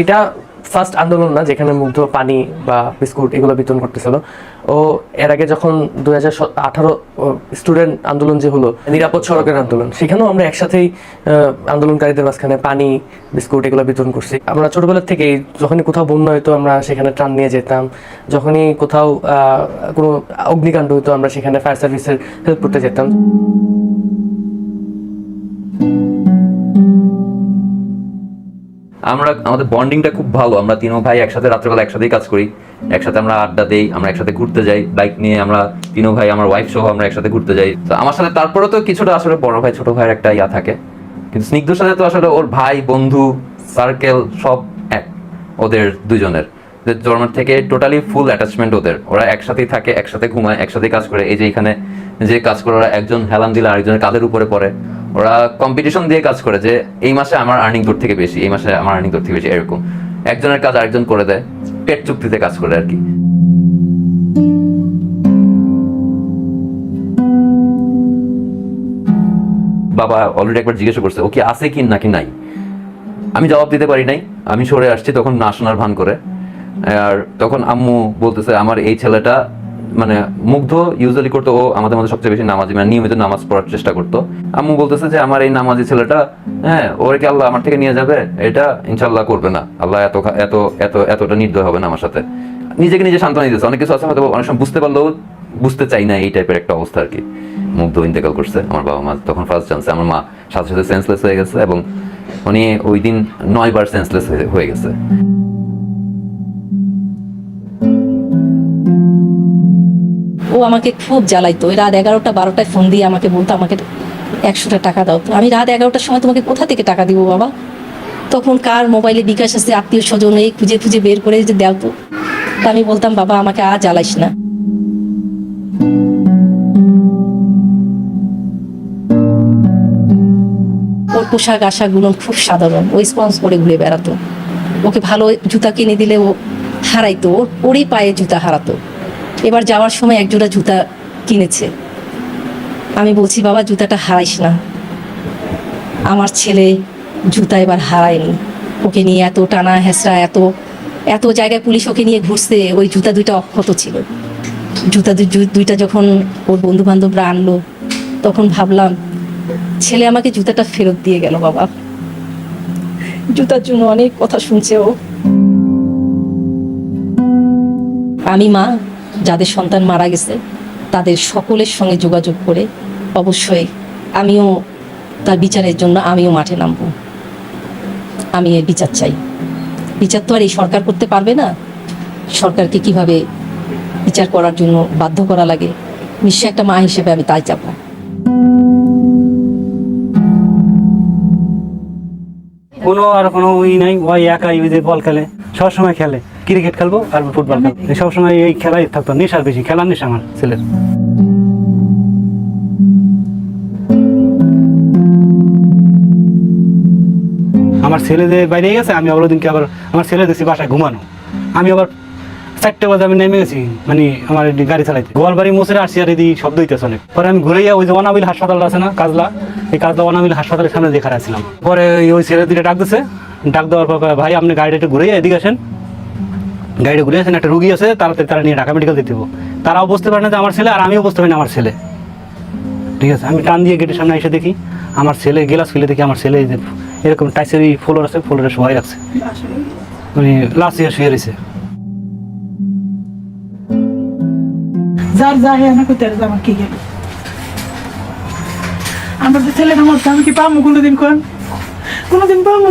এটা ফার্স্ট আন্দোলন না, যেখানে মুগ্ধ পানি বা বিস্কুট এগুলো বিতরণ করতেছিল। ও এর আগে যখন হাজার আঠারো স্টুডেন্ট আন্দোলন যে হলো, নিরাপদ সড়কের আন্দোলন, সেখানেও আমরা একসাথেই আন্দোলনকারীদের মাঝখানে পানি, বিস্কুট এগুলো বিতরণ করছি। আমরা ছোটবেলার থেকেই, যখনই কোথাও বন্যা হইতো, আমরা সেখানে ত্রাণ নিয়ে যেতাম। যখনই কোথাও কোনো অগ্নিকাণ্ড হইতো, আমরা সেখানে ফায়ার সার্ভিসের হেল্প করতে যেতাম। আমরা, আমাদের বন্ডিংটা খুব ভালো। আমরা তিনও ভাই একসাথে রাত্রেবেলা একসাথেই কাজ করি। একসাথে আমরা আড্ডা দেই, আমরা একসাথে ঘুরতে যাই। বাইক নিয়ে আমরা তিনও ভাই, আমার ওয়াইফ সহ আমরা একসাথে ঘুরতে যাই। তো আমার সাথে তারপরে তো কিছুটা আসলে বড় ভাই, ছোট ভাইয়ের একটা ইয়া থাকে। কিন্তু স্নিগ্ধর সাথে তো আসলে ওর ভাই, বন্ধু সার্কেল সব এক, ওদের দুজনের। জন্মের থেকে টোটালি ফুল অ্যাটাচমেন্ট ওদের। ওরা একসাথেই থাকে, একসাথে ঘুমায় একসাথে কাজ করে। এই যে এখানে যে কাজ করে, ওরা একজন হেলান দিলে আরেকজনের কাঁধের উপরে পড়ে। ওরা কম্পিটিশন দিয়ে কাজ করে যে এই মাসে আমার আর্নিং তোর থেকে বেশি, এই মাসে আমার আর্নিং তোর থেকে বেশি, এরকম। একজনের কাজ আরেকজন করে দেয়, পেট চুক্তিতে কাজ করে আর কি। বাবা অলরেডি একবার জিজ্ঞেস করছে, ও কি আছে কি নাকি নাই? আমি জবাব দিতে পারি নাই, আমি সরে আসছি, তখন না শোনার ভান করে। আর তখন আম্মু বলতেছে, আমার এই ছেলেটা মানে মুগ্ধ ইউজুয়ালি করতো ও আমাদের মধ্যে সবচেয়ে বেশি নামাজি মানে নিয়মিত নামাজ পড়ার চেষ্টা করতো। আম্মু বলতেছে যে, আমার এই নামাজি ছেলেটা হ্যাঁ ওরে কি আল্লাহ আমার থেকে নিয়ে যাবে? এটা ইনশাল্লাহ করবে না। আল্লাহ এত এত এত, এতটা নির্দয় হবে না আমার সাথে। নিজেকে নিজে সান্ত্বনা দিতেছে। অনেক কিছু আছে, হয়তো অনেক সময় বুঝতে পারলেও বুঝতে চাই না এই টাইপের একটা অবস্থা আর কি। মুগ্ধ ইন্তেকাল করছে আমার বাবা মা। তখন ফার্স্ট জানছে আমার মা সাথে সাথে সেন্সলেস হয়ে গেছে এবং উনি ওই দিন নয় বার সেন্সলেস হয়ে গেছে। ও আমাকে খুব জ্বালাইতো। রাত এগারোটা, বারোটায় ফোন দিয়ে আমাকে বলতো, আমাকে একশোটা টাকা দাও। তো আমি রাত এগারোটার সময় তোমাকে কোথা থেকে টাকা দিব বাবা? তখন কার মোবাইলে বিকাশ আছে, আত্মীয় স্বজন এই খুঁজে খুঁজে বের করে যে দাও তো আমি বলতাম, বাবা, আমাকে আর জ্বালাইস না। ওর পোশাক আশাকগুলো খুব সাধারণ, ও স্পন্স করে ঘুরে বেড়াতো। ওকে ভালো জুতা কিনে দিলে ও হারাইতো। ওর ওরই পায়ে জুতা হারাতো। এবার যাওয়ার সময় এক জোড়া জুতা কিনেছে। আমি বলছি, বাবা, জুতাটা হারাইস না। আমার ছেলে জুতা এবার হারায়নি। ওকে নিয়ে এত টানা হেসরা এত এত জায়গায় পুলিশ ওকে নিয়ে ঘুরছে, ওই জুতা দুইটা অক্ষত ছিল। জুতা দুইটা যখন ওর বন্ধু বান্ধবরা আনলো, তখন ভাবলাম, ছেলে আমাকে জুতাটা ফেরত দিয়ে গেল, বাবা। জুতার জন্য অনেক কথা শুনছে ও। আমি মা যাদের সন্তান মারা গেছে, তাদের সকলের সঙ্গে যোগাযোগ করে অবশ্যই আমিও তার বিচারের জন্য আমিও মাঠে নামবো। আমি এর বিচার চাই। বিচার তো আর এই সরকার করতে পারবে না। সরকারকে কীভাবে বিচার করার জন্য বাধ্য করা লাগে? নিশ্চয় একটা মা হিসেবে আমি তাই চাবো। কোনো আর কোনো ই নাই, ওই একাই ওই বল খেলে, সবসময় খেলে। ক্রিকেট খেলব আর ফুটবল খেলব। সবসময় এই খেলাই থাকতো নেশার বেশি খেলার নেশা আমার ছেলের। আমার ছেলে যে বাইরে গেছে আমি আবার ওদিনকে আবার আমার ছেলে দেখছি বাসায় ঘুমানো। আমি আবার চারটে বাজে আমি নেমে গেছি মানে আমার গাড়ি চালাইতে। গোয়ালবাড়ি মুসরে আসছি আর এদিকে শব্দ হইতেছে অনেক। পরে আমি ঘুরে ওই যে অনাবিল হাসপাতাল আছে না কাজলা এই কাজলা অনাবিল হাসপাতালের সামনে দেখে আসছিলাম পরে ওই ছেলে দিকে ডাক দিছে। ডাক দেওয়ার পর ভাই আপনি গাড়িটা একটু ঘুরে এদিকে আসেন। গাড়িটা ঘুরে আসেন, একটা রুগী আছে, তাড়াতাড়ি তারা নিয়ে ঢাকা মেডিকেল দিতে তারাও বুঝতে পারে না যে আমার ছেলে, আর আমিও বুঝতে পারি না আমার ছেলে। ঠিক আছে, আমি টান দিয়ে গেটের সামনে এসে দেখি, আমার ছেলে গেলাস ফেলে দেখি, আমার ছেলে এরকম টাইসের ফ্লোর আছে, ফ্লোরে শোয়াই রাখছে মানে লাস্ট ইয়ার শুয়ে রয়েছে। যার যা হে না আমার কি গেল আমার মরছে আমি কি পাবো কোনোদিন কোন? কোনোদিন পাবো